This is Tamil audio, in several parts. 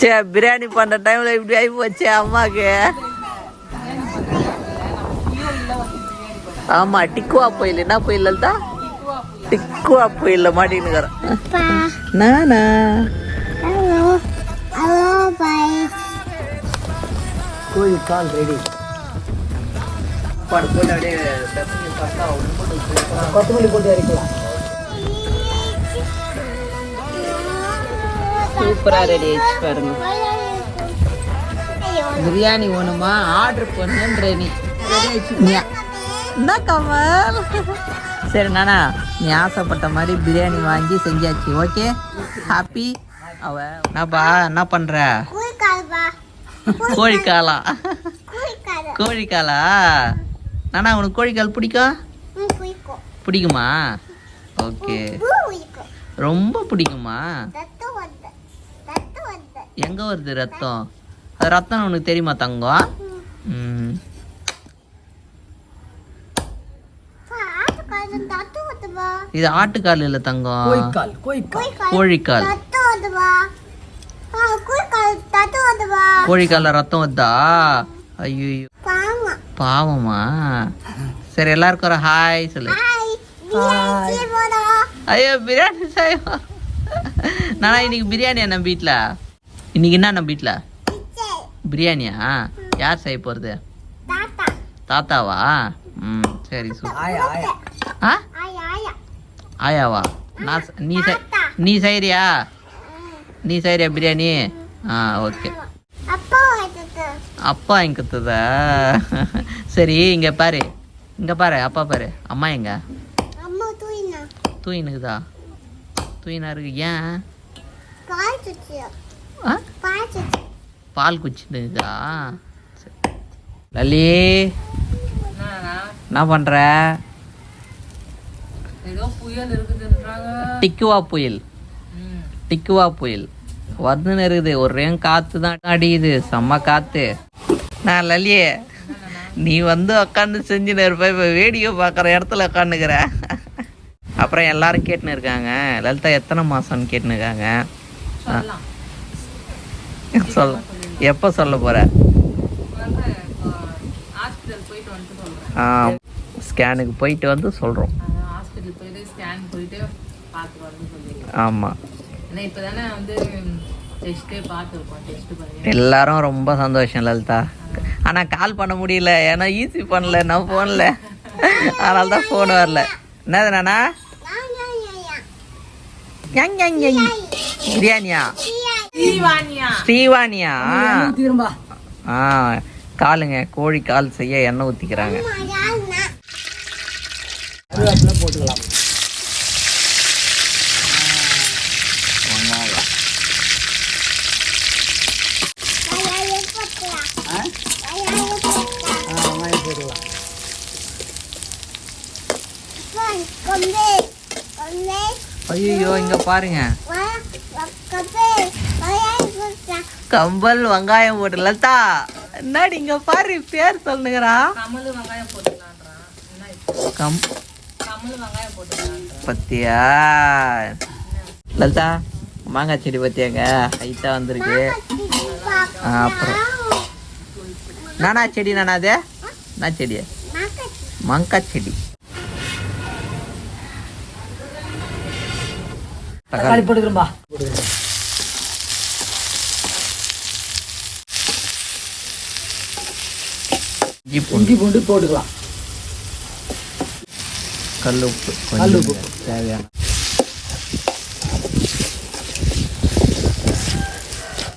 சே பிரியாணி பண்ணுற டைமில் இப்படி ஆகி போச்சு அம்மாக்கு. ஆமாம் டிக்குவா புயல். என்ன புயல் தான் டிக்குவா புயலில் மாட்டின்னுக்கிறேன். அப்பா. நானா? ஹலோ. Hello boy. கோழி கால் ரெடி பாடு போட்டு அப்படியே கொத்தமல்லி போட்டு இறக்கலாம் சூப்பராக ரெடி ஆயிடுச்சு பாருங்க. பிரியாணி வேணுமா? ஆர்டர் பண்ணுன்ற நீ கமல். சரி நானா நீ ஆசைப்பட்ட மாதிரி பிரியாணி வாங்கி செஞ்சாச்சு ஓகே ஹாப்பி அவ என்னப்பா என்ன பண்ற? கோழிக்காலா? கோழிக்காலா. நானா உனக்கு கோழிக்கால் பிடிக்கும். பிடிக்குமா? ஓகே ரொம்ப பிடிக்குமா தத்து வந்து தத்து வந்து எங்க வருது ரத்தம்? அது ரத்தம் உனக்கு தெரியுமா தங்கம்? இது ஆட்டுக்கால் இல்லை தங்கம். கோழிக்கால் கோழிக்கால். ரத்தம் வருதா? ஐயோ பாவமா. சரி எல்லாருக்கும் ஒரு ஹாய் சொல்லு. ஐயோ பிரியாணி செய்வோம் நானா இன்னைக்கு பிரியாணி நம்ம வீட்டில் இன்னைக்கு என்ன நம்ம வீட்டில் பிரியாணியா? யார் செய்ய போகிறது தாத்தா. தாத்தாவா? ம் சரி சூ ஆயா ஆயா. ஆ? ஆயா ஆயா. ஆயாவா? நான் நீ நீ செய்றியா? ம். நீ செய்றியா பிரியாணி? ஆ ஓகே. அப்பா வாங்கி கொடுத்ததா சரி இங்கே பாரு. இங்கே பாரு அப்பா பாரு. அம்மா எங்க? அம்மா தூயினா தூயினுக்குதா தூயினா இருக்கு ஏன் பால் சரி. லலி என்ன பண்ணுற ஏதோ புயல் இருக்குதுன்றாங்க. டிக்குவா புயல். டிக்குவா புயல். வந்துன்னு இருக்குது ஒரே காற்று தான் அடிக்குது செம்ம காற்று நான் லலியே நீ வந்து உக்காந்து செஞ்சுன்னு இருப்ப இப்போ வேடிக்கை பார்க்குற இடத்துல உக்காந்துக்கிற. அப்புறம் எல்லாரும் கேட்டுன்னு இருக்காங்க. லலிதா எத்தனை மாதம்னு கேட்டுன்னு இருக்காங்க? சொல்ல. எப்போ சொல்ல போகிற சொல்றேன் ஸ்கேனுக்கு போயிட்டு வந்து சொல்கிறோம் ஆமாம் எல்லாரும் ரொம்ப சந்தோஷம் லலிதா. ஆனால் கால் பண்ண முடியல. ஏன்னா ஈஸி பண்ணல. நான் ஃபோனில் அதனால தான் ஃபோன் வரல. என்னது நானா? யங் யங் யங் பிரியாணியா? ஸ்ரீவாணியா. திரும்ப ஆ காலுங்க. கோழி கால் செய்ய எண்ணெய் ஊற்றிக்கிறாங்க போட்டுக்கலாம். ஐயோ இங்க பாருங்க. கம்பல் வெங்காயம் போட்டு லதா என்னடி இங்க பாரு பேர் சொல்லுங்கிறா கமல் வெங்காயம் போட்டுக்கலான்றான் என்ன இப்போ கம். கமல் வெங்காயம் போட்டுக்கலான்றான் பத்தியா? லலிதா மாங்காய் செடி பத்தியாங்க? ஹைட்டா வந்திருக்கு. அப்புறம். நானா செடி நானா அது? என்ன செடி? மாங்காய் செடி. தக்காளி போட்டுக்கிறோம்பா இஞ்சி பூண்டு. இஞ்சி பூண்டு போட்டுக்கலாம். கல் உப்பு கல் கொஞ்சம் உப்பு. தேவையான.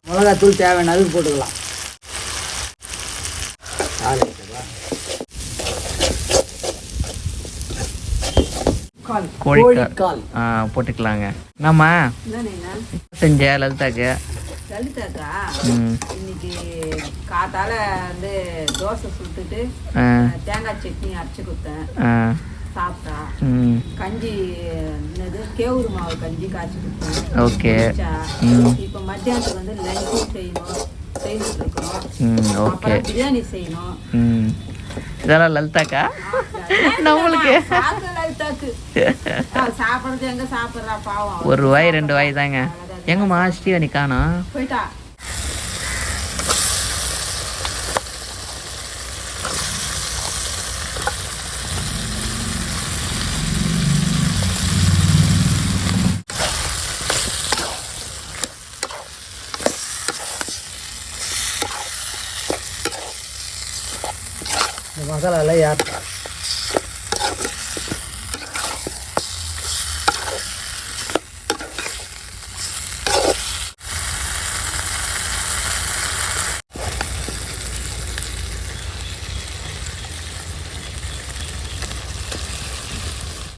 மிளகாத்தூள் தேவையான அளவு? போட்டுக்கலாம் கோழிக்கால். போட்டுக்கலாங்க. நம்ம செஞ்ச லலிதாக்கு. லலிதாக்கா? காத்தால வந்து தோசை சுட்டுட்டு தேங்காய் சட்னி அரைச்சி கொடுத்தேன். சாப்பிட்டா. கஞ்சி என்னது கேவுரு மாவு கஞ்சி காய்ச்சி கொடுத்தேன். ஓகே. இப்போ மத்தியானத்துக்கு வந்து லஞ்சு செய்யணும் செய்துட்டு இருக்கோம் ஓகே. பிரியாணி செய்யணும். இதெல்லாம் லலிதாக்கா? நம்மளுக்கு. ஒரு வாய் ரெண்டு வாய் தாங்க. எங்கம்மா ஸ்ரீவனி காணோம் போயிட்டா. யார்?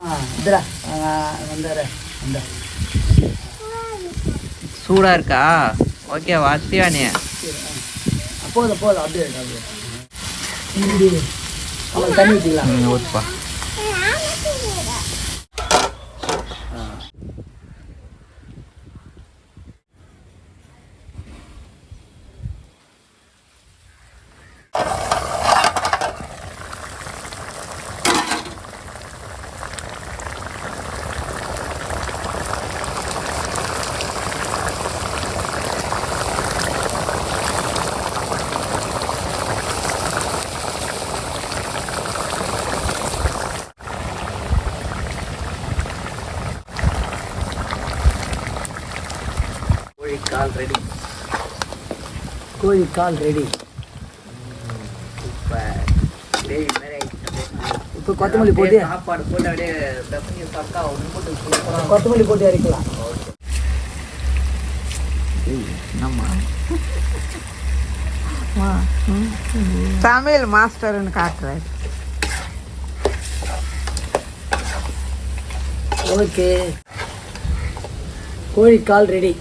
ஆ இதுடா வந்தாரு வந்தா சூடா இருக்கா? ஓகே வாசியானே போதும் போதும் அப்படியே அப்படியே அவன் தண்ணி ஊற்றிக்கலாம் ம் கோழி கால் ரெடி ஆயிடுச்சு. இப்போ கொத்தமல்லி போட்டு. சாப்பாடு போட்டு அப்படியே கொத்தமல்லி போட்டு இறக்கலாம் சமையல் மாஸ்டர்னு காட்டுறாரு. ஓகே கோழி கால் ரெடி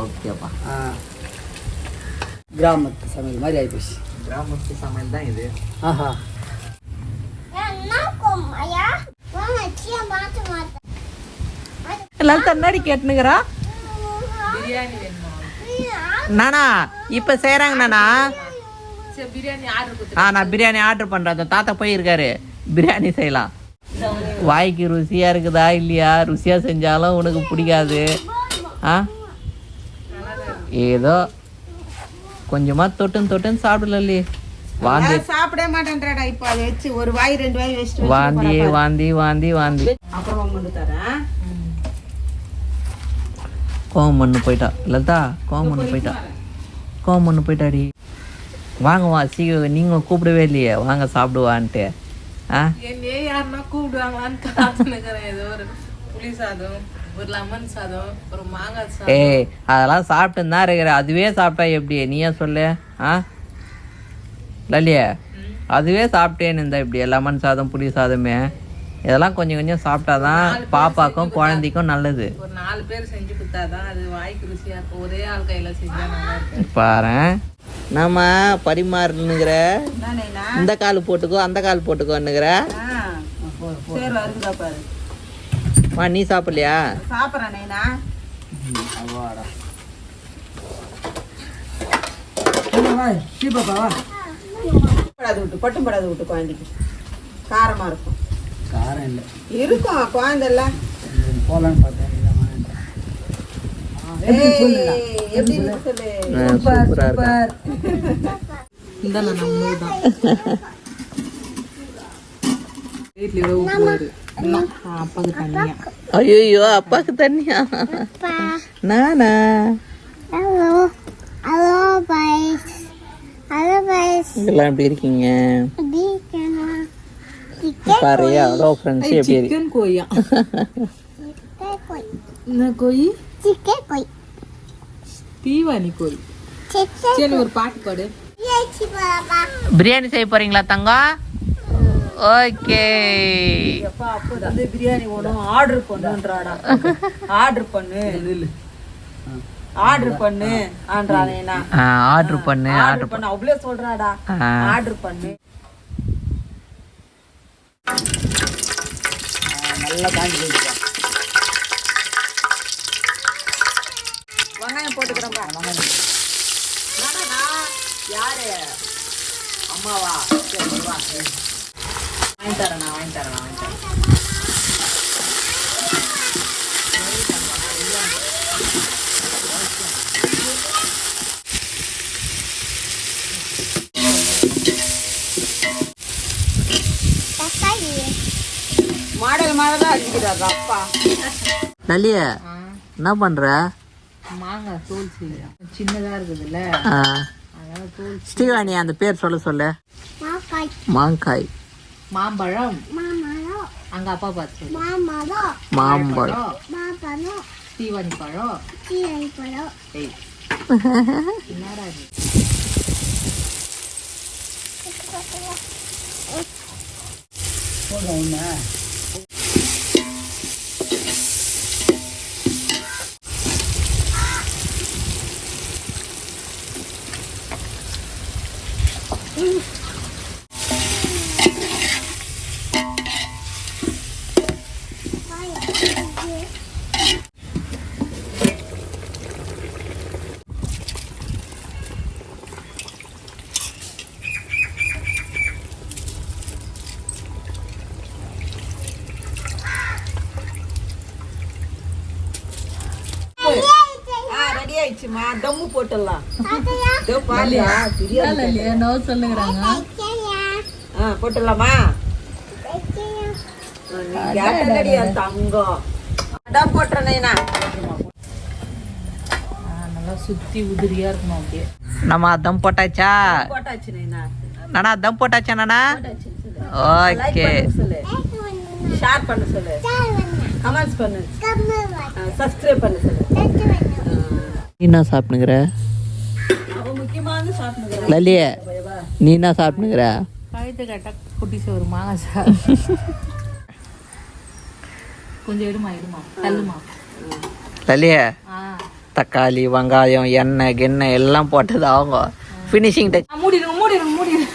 ஓகேப்பா ஆ. கிராமத்து சமையல் மாதிரி ஆகிப்போச்சு கிராமத்து சமையல் தான் இது. ஆஹா. எல்லாம் தன்னாடி கேட்டுனுக்குறா. பிரியாணி நானா இப்போ செய்கிறாங்க நானா? ஆ நான் பிரியாணி ஆர்டர் பண்ணுறேன் அந்த தாத்தா போயிருக்காரு. பிரியாணி செய்யலாம். வாய்க்கு ருசியா இருக்குதா இல்லையா? ருசியா செஞ்சாலும் உனக்கு பிடிக்காது. ஆ? ஏதோ கொஞ்சமா தொட்டுன்னு தொட்டுன்னு சாப்பிடல வாந்தி. சாப்பிட மாட்டேன்றாடா இப்போ அதை வச்சு ஒரு வாய் ரெண்டு வாய் வச்சுட்டு வாந்தி வாந்தி வாந்தி வாந்தி. அப்புறமா கொண்டு தரேன். கோவம் பண்ணு போயிட்டா. லலிதா கோவம் பண்ணு போயிட்டா. கோவம் பண்ணு போயிட்டாடி. வாங்க வா சீக்கிரம். நீங்கள் கூப்பிடவே இல்லையே. வாங்க சாப்பிடுவான்ட்டு. ஆ? யாருன்னா கூப்பிடுவாங்களான்னு ஏதோ ஒரு புளி சாதம். ஒரு லெமன் சாதம் ஒரு மாங்காய் சாதம். ஏய் அதெல்லாம் சாப்பிட்டுன்னு தான் இருக்கிற அதுவே சாப்பிட்டா எப்படி? நீயே சொல்லு? ஆ? லலியே அதுவே சாப்பிட்டேன்னு இருந்தா இப்படி லெமன் சாதம் புளி சாதமே. இதெல்லாம் கொஞ்சம் கொஞ்சம் சாப்பிட்டாதான் பாப்பாக்கும் குழந்தைக்கும் நல்லது. ஒரு நாலு பேர் செஞ்சு கொடுத்தாதான் அது வாய்க்கு ருசியா இருக்கும். ஒரே ஆள் கையில செஞ்சா நல்லா பாரு. நம்ம பரிமாறுனுங்கிற இந்த கால் போட்டுக்கோ அந்த கால் போட்டுக்கோன்னுங்கிற பாரு. மா நீ சாப்பிடலையா? சாப்பிட்றேன் நைனா. வா வா. படாது விட்டு பட்டும் படாது விட்டு குழந்தைக்கு. காரமா இருக்கும். காரம் இல்லை. இருக்கும் குழந்தைல போகலான்னு பார்த்தேன் இல்லை வேண்டாம். ஆ, எப்படி சொல்லுடா எப்படி இருக்கு சொல்லு? ஆ, சூப்பரா இருக்கா? இந்த நம்ம தான் வீட்டுல ஏதோ உப்புவாரு அப்பாக்கு தண்ணியா ஐயோ அப்பாக்கு தண்ணியா? நானா? Hello. Hello boys hello boys இதெல்லாம் எப்படி இருக்கீங்க? பாரு அவ்வளோ ஃப்ரெண்ட்ஸ் எப்படி சிக்கன் கோயா கோய் என்ன கோயி சிக்கன் கோய் தீவானி கோயி சரி ஒரு பாட்டு பாடு. பிரியாணி செய்ய போறீங்களா தங்கம்? ஓகே அப்பா அப்போ வந்து பிரியாணி ஒன்றும் ஆர்டர் பண்ணுன்றாடா. ஆர்டர் பண்ணு. ஆர்டர் பண்ணு ஆன்றானேனா ஆர்டர் பண்ணு ஆர்டர் பண்ணு அவ்வளோ சொல்றாடா. ஆர்டர் பண்ணு. நல்லா காஞ்சி வெங்காயம் போட்டுக்கிறேன் பாரு. யாரு? அம்மாவா? சரி வா வாங்கி தரேன் நான் வாங்கி தரேன் நான் வாங்கி தரேன் தக்காளி மாடல் மாடலா அடிக்கிறாரு அப்பா. லலிய என்ன பண்ற? மாங்காய் தோல் செய்யலாம் சின்னதா இருக்குதுல்ல. அதனால தோல் ஸ்ரீவாணி அந்த பேர் சொல்ல சொல்லு. மாங்காய். மாம்பழம். மாமரம் அங்க அப்பா பார்த்து மாமரம் மாம்பழம். மாப்பழம் தீவானி பழம் கீரை பழம் என்னடா இது? போதும் ஒன்று சொல்லுகிறாங்க. ஆ போட்டுடலாமா? தங்கம். அதான் போட்டுறேன் நல்லா சுத்தி உதிரியா இருக்கணும் அப்படியே. நம்ம தம் போட்டாச்சா? போட்டாச்சு நைனா தம் போட்டாச்சா நானா ஓகே. பண்ண சொல்லு. ஷேர் பண்ண சொல்லு. கமெண்ட்ஸ் பண்ணு. சப்ஸ்கிரைப் பண்ண சொல்லு. என்ன சாப்பிட்டுங்கிற அவன் லலிய நீ என்ன சாப்பிட்டுங்கிற கழுத்து கட்டா குட்டி சோறு மாங்காய் சார் கொஞ்சம் எடுமா எடுமா தள்ளுமா லலிய தக்காளி வெங்காயம் எண்ணெய் கிண்ணெய் எல்லாம் போட்டது அவங்க ஃபினிஷிங் டச் மூடிடுங்க மூடிடுங்க மூடிடுங்க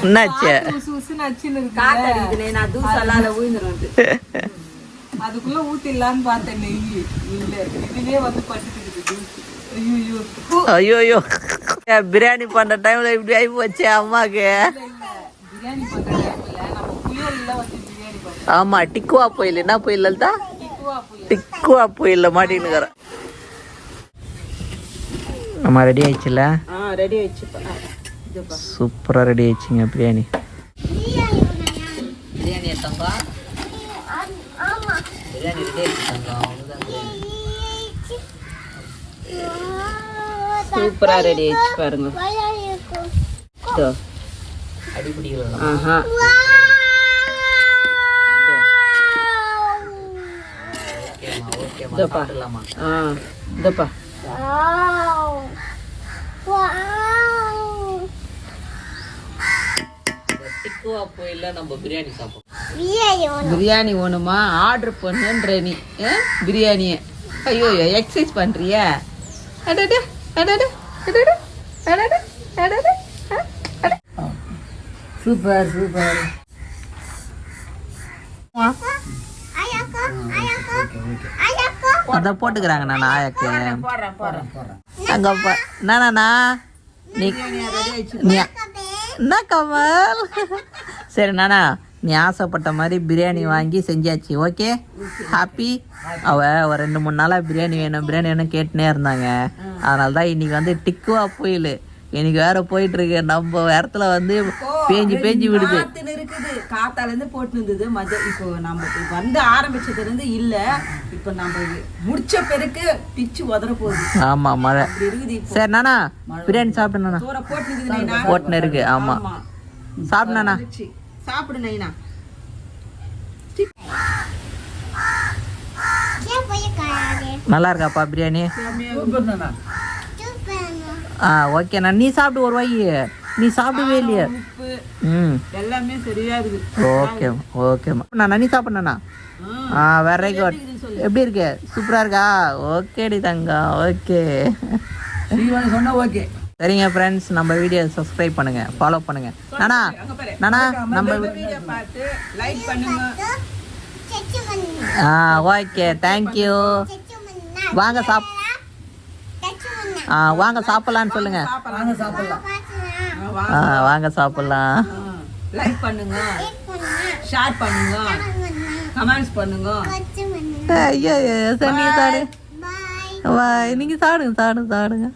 என்னாச்சு நான் தூசலால விழுந்துரும் அதுக்குள்ள ஊத்திடலான்னு பார்த்தேன் நெய் இல்ல இதுலயே வந்து பட்டுக்குது ஐயோ ஐயோ ஐயோ பிரியாணி பண்ற டைம்ல இப்படி ஆகி போச்சு அம்மாக்கு. பிரியாணி பண்ற டைம்ல நம்ம புயல்ல வந்து பிரியாணி பண்றோம். ஆமா டிக்குவா புயல். என்ன புயல் டிக்குவா புயல். டிக்குவா புயல்ல மாட்டின்னு நம்ம ரெடி ஆயிடுச்சுல? ஆ ரெடி ஆயிடுச்சுப்பா இதுப்பா சூப்பரா ரெடி ஆயிடுச்சுங்க பிரியாணி. பிரியாணி உண்மையா? பிரியாணி தங்கா ஆம்- ஆமா பிரியாணி ரெடி ஆயிடுச்சு தங்கா சூப்பரா ரெடி ஆயிடுச்சு பாருங்க அடிப்படிகள் ஆஹா இதோப்பா. ஆ இதோப்பா! டிக்குவா புயல்ல நம்ம பிரியாணி சாப்பிடுவோம் பிரியாணி வேணுமா. ஆர்டர் பண்ணுன்ற நீ. பிரியாணியை. ஐயோ எக்ஸசைஸ் பண்றியா. அடடே அடடே அடடே அடடே அடடே சூப்பர் சூப்பர் அயாக்கா அயாக்கா அயாக்கா அதை போட்டுக்கிறாங்க நான் ஆயாக்கு. அங்க நானா நீ நீ என்ன கமல்? சரி நானா. நீ ஆசைப்பட்ட மாதிரி பிரியாணி வாங்கி செஞ்சாச்சு ஓகே ஹாப்பி அவ ஒரு ரெண்டு மூணு நாளா பிரியாணி வேணும் பிரியாணி வேணும் கேட்டுனே இருந்தாங்க. அதனால தான் இன்னைக்கு வந்து டிக்குவா புயல். இன்னைக்கு வேற போயிட்டு இருக்கு நம்ம இடத்துல வந்து பேஞ்சு பேஞ்சு விடுது. காத்துன்னு இருக்குது. காத்தால இருந்து போட்டு இருந்தது. மஜா இப்போ நம்ம வந்து ஆரம்பிச்சதுல இருந்து இல்ல. இப்போ நம்ம முடிச்ச பிறகு பிச்சு உதற போகுது. ஆமா மழை. சரி நானா? பிரியாணி சாப்பிட்டு நானா? தூர போட்டு இருக்குது. நைனா போட்டுன்னு இருக்கு ஆமா. சாப்பிட்டு நானா? வந்துச்சு. சாப்பிடு நைனா. நல்லா இருக்காப்பா பிரியாணி? ஆ ஓகேண்ணா நீ சாப்பிட்டு ஒரு வாய். நீ சாப்பிடவே இல்லையே. ம். எல்லாமே சரியா இருக்குது ஓகே ஓகேம்மா நான் நீ சாப்பிட்ணா ஆ வெரி குட் எப்படி இருக்கு? சூப்பரா இருக்கா? ஓகேடி தங்கம் ஓகே சொன்னா ஓகே சரிங்க ஃப்ரெண்ட்ஸ் நம்ம வீடியோ சப்ஸ்கிரைப் பண்ணுங்க ஃபாலோ பண்ணுங்க. நானா நானா நம்ம ஆ ஓகே தேங்க்யூ வாங்க சாப் ஆ வாங்க சாப்பிட்லான்னு சொல்லுங்க. வாங்க சாப்பிடலாம். பாத்துனா ஆ வாங்க சாப்பிட்லாம். லைக் பண்ணுங்க. ஷேர் பண்ணுங்க. பண்ணு கமெண்ட்ஸ் பண்ணுங்க. ஐயோ நீ சாடு. பாய் வா நீங்க சாப்பிடுங்க சாப்பிடுங்க சாப்பிடுங்க